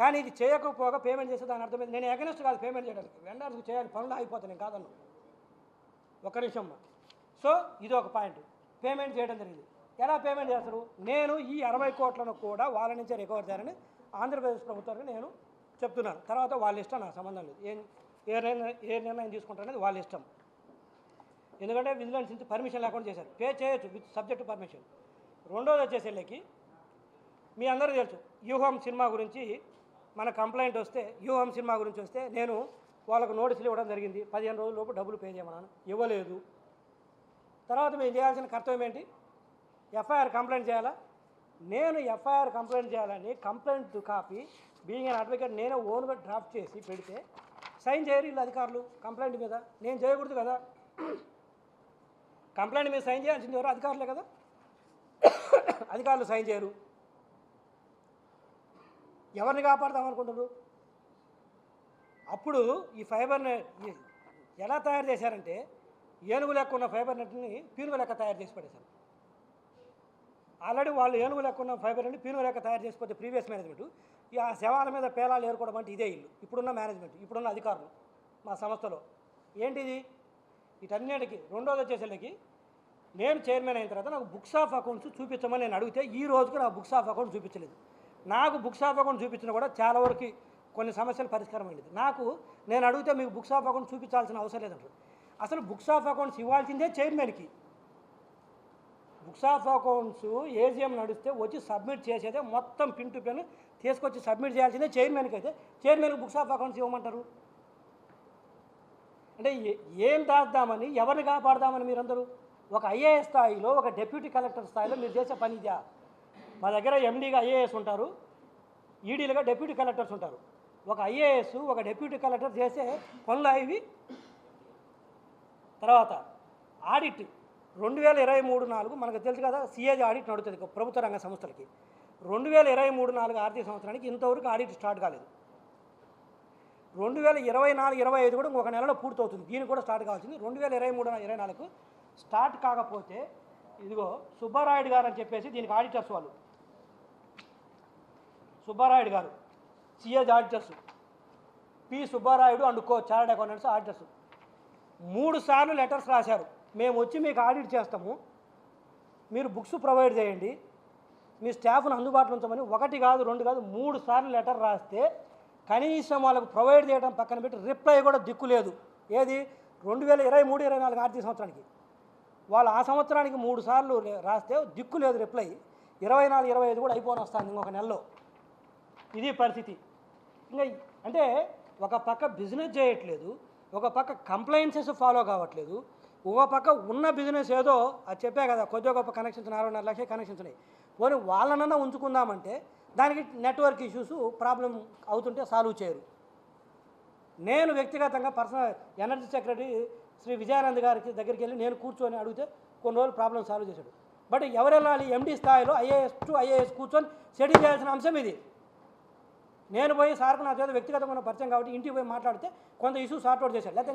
కానీ ఇది చేయకపోగా పేమెంట్ చేస్తే దాని అర్థమైంది నేను ఎగనెస్ట్ కాదు పేమెంట్ చేయడానికి. వెండర్స్కి చేయాలి పనులు ఆగిపోతాయి నేను కాదన్ను. ఒక నిమిషం సో ఇది ఒక పాయింట్ పేమెంట్ చేయడం జరిగింది. ఎలా పేమెంట్ చేస్తారు? నేను ఈ అరవై కోట్లను కూడా వాళ్ళ నుంచే రికవర్ చేయాలని ఆంధ్రప్రదేశ్ ప్రభుత్వానికి నేను చెప్తున్నాను. తర్వాత వాళ్ళ ఇష్టం నాకు సంబంధం లేదు. ఏం ఏ నిర్ణయం ఏ నిర్ణయం తీసుకుంటారనేది వాళ్ళ ఇష్టం. ఎందుకంటే విజిలెన్స్ నుంచి పర్మిషన్ లేకుండా చేశారు. పే చేయొచ్చు విత్ సబ్జెక్ట్ పర్మిషన్ రెండోది వచ్చేసేళ్ళకి మీ అందరూ తెలుసు వ్యూహం సినిమా గురించి మన కంప్లైంట్ వస్తే యూహం సినిమా గురించి వస్తే నేను వాళ్ళకు నోటీసులు ఇవ్వడం జరిగింది. పదిహేను రోజుల లోపు డబ్బులు పే చేయమన్నాను. ఇవ్వలేదు. తర్వాత మేము చేయాల్సిన కర్తవ్యం ఏంటి? ఎఫ్ఐఆర్ కంప్లైంట్ చేయాలా? నేను ఎఫ్ఐఆర్ కంప్లైంట్ చేయాలని complaint copy being an advocate నేను ఓన్గా డ్రాఫ్ట్ చేసి పెడితే సైన్ చేయరు వీళ్ళు అధికారులు కంప్లైంట్ మీద. నేను చేయకూడదు కదా? కంప్లైంట్ మీద సైన్ చేయాల్సింది ఎవరు? అధికారులే కదా? అధికారులు సైన్ చేయరు. ఎవరిని కాపాడదాం అనుకుంటున్నారు? అప్పుడు ఈ ఫైబర్ నెట్ ఎలా తయారు చేశారంటే ఏనుగు లెక్క ఉన్న ఫైబర్ నెట్ని పీనుగు లెక్క తయారు చేసి పడేశారు. ఆల్రెడీ వాళ్ళు ఏనుగు లెక్క ఉన్న ఫైబర్ నెట్ని పీనుగు లెక్క తయారు చేసిపోతే ప్రీవియస్ మేనేజ్మెంట్. ఈ ఆ శవాల మీద పేలాలు ఏరుకోవడం అంటే ఇదే ఇల్లు. ఇప్పుడున్న మేనేజ్మెంట్ ఇప్పుడున్న అధికారులు మా సంస్థలో. ఏంటిది? వీటన్నిటికి రెండోది వచ్చేసరికి నేను చైర్మన్ అయిన తర్వాత నాకు బుక్స్ ఆఫ్ అకౌంట్స్ చూపించమని నేను అడిగితే ఈ రోజుకు నాకు బుక్స్ ఆఫ్ అకౌంట్ చూపించలేదు. నాకు బుక్స్ ఆఫ్ అకౌంట్ చూపించినా కూడా చాలా వరకు కొన్ని సమస్యలు పరిష్కారం అయ్యింది. నాకు నేను అడిగితే మీకు బుక్స్ ఆఫ్ అకౌంట్ చూపించాల్సిన అవసరం లేదంటారు అసలు బుక్స్ ఆఫ్ అకౌంట్స్ ఇవ్వాల్సిందే చైర్మన్కి బుక్స్ ఆఫ్ అకౌంట్స్ ఏజీఎం నడిస్తే వచ్చి సబ్మిట్ చేసేదే మొత్తం పిన్ టు పిన్ తీసుకొచ్చి సబ్మిట్ చేయాల్సిందే చైర్మన్కి అయితే. చైర్మన్కి బుక్స్ ఆఫ్ అకౌంట్స్ ఇవ్వమంటారు? అంటే ఏం దాద్దామని ఎవరిని కాపాడదామని మీరందరూ? ఒక ఐఏఎస్ స్థాయిలో ఒక డెప్యూటీ కలెక్టర్ స్థాయిలో మీరు చేసే పని మా దగ్గర ఎండీగా ఐఏఎస్ ఉంటారు. ఈడీలుగా డెప్యూటీ కలెక్టర్స్ ఉంటారు. ఒక ఐఏఎస్ ఒక డెప్యూటీ కలెక్టర్ చేసే పనులు ఇవి తర్వాత ఆడిట్ రెండు వేల ఇరవై మూడు నాలుగు మనకు తెలుసు కదా సిఏజీ ఆడిట్ నడుస్తుంది ప్రభుత్వ రంగ సంస్థలకి. రెండు వేల ఇరవై మూడు నాలుగు ఆర్థిక సంవత్సరానికి ఇంతవరకు ఆడిట్ స్టార్ట్ కాలేదు. రెండు వేల ఇరవై నాలుగు ఇరవై ఐదు కూడా ఇంకొక నెలలో పూర్తవుతుంది. దీనికి కూడా స్టార్ట్ కావాల్సింది. రెండు వేల ఇరవై మూడు ఇరవై నాలుగు స్టార్ట్ కాకపోతే ఇదిగో సుబ్బారాయుడు గారు అని చెప్పేసి దీనికి ఆడిటర్స్ వాళ్ళు. Subbarayudu garu CS auditors P Subbarayudu and co chartered accountants auditors మూడు సార్లు లెటర్స్ రాశారు. మేము వచ్చి మీకు ఆడిట్ చేస్తాము. మీరు బుక్స్ ప్రొవైడ్ చేయండి. మీ స్టాఫ్ను అందుబాటులో ఉంచమని ఒకటి కాదు రెండు కాదు మూడు సార్లు లెటర్ రాస్తే కనీసం వాళ్ళకు ప్రొవైడ్ చేయడం పక్కన పెట్టి రిప్లై కూడా దిక్కు లేదు. ఏది? రెండు వేల ఇరవై మూడు ఇరవై నాలుగు ఆర్థిక సంవత్సరానికి. వాళ్ళు ఆ సంవత్సరానికి మూడు సార్లు రాస్తే దిక్కు లేదు రిప్లై. ఇరవై నాలుగు ఇరవై ఐదు కూడా అయిపోని వస్తుంది ఇంకొక నెలలో. ఇది పరిస్థితి. ఇంకా అంటే ఒక పక్క బిజినెస్ చేయట్లేదు ఒక పక్క కంప్లైన్సెస్ ఫాలో కావట్లేదు ఒక పక్క ఉన్న బిజినెస్ ఏదో అది చెప్పే కదా కొద్దిగా గొప్ప కనెక్షన్స్ నాలుగున్నర లక్షల కనెక్షన్స్ ఉన్నాయి. పోనీ వాళ్ళనన్నా ఉంచుకుందామంటే దానికి నెట్వర్క్ ఇష్యూస్ ప్రాబ్లం అవుతుంటే సాల్వ్ చేయరు. నేను వ్యక్తిగతంగా personal energy secretary Shri Vijayanand గారికి దగ్గరికి వెళ్ళి నేను కూర్చొని అడిగితే కొన్ని రోజులు ప్రాబ్లం సాల్వ్ చేశాడు. బట్ ఎవరు వెళ్ళాలి ఎండి స్థాయిలో ఐఏఎస్ టు ఐఏఎస్ కూర్చొని స్టడీ చేయాల్సిన అంశం ఇది. నేను పోయి సార్కు నా చేత వ్యక్తిగతమైన పరిచయం కాబట్టి ఇంటికి పోయి మాట్లాడితే కొంత ఇష్యూ సార్ట్ అవుట్ చేశాడు. లేకపోతే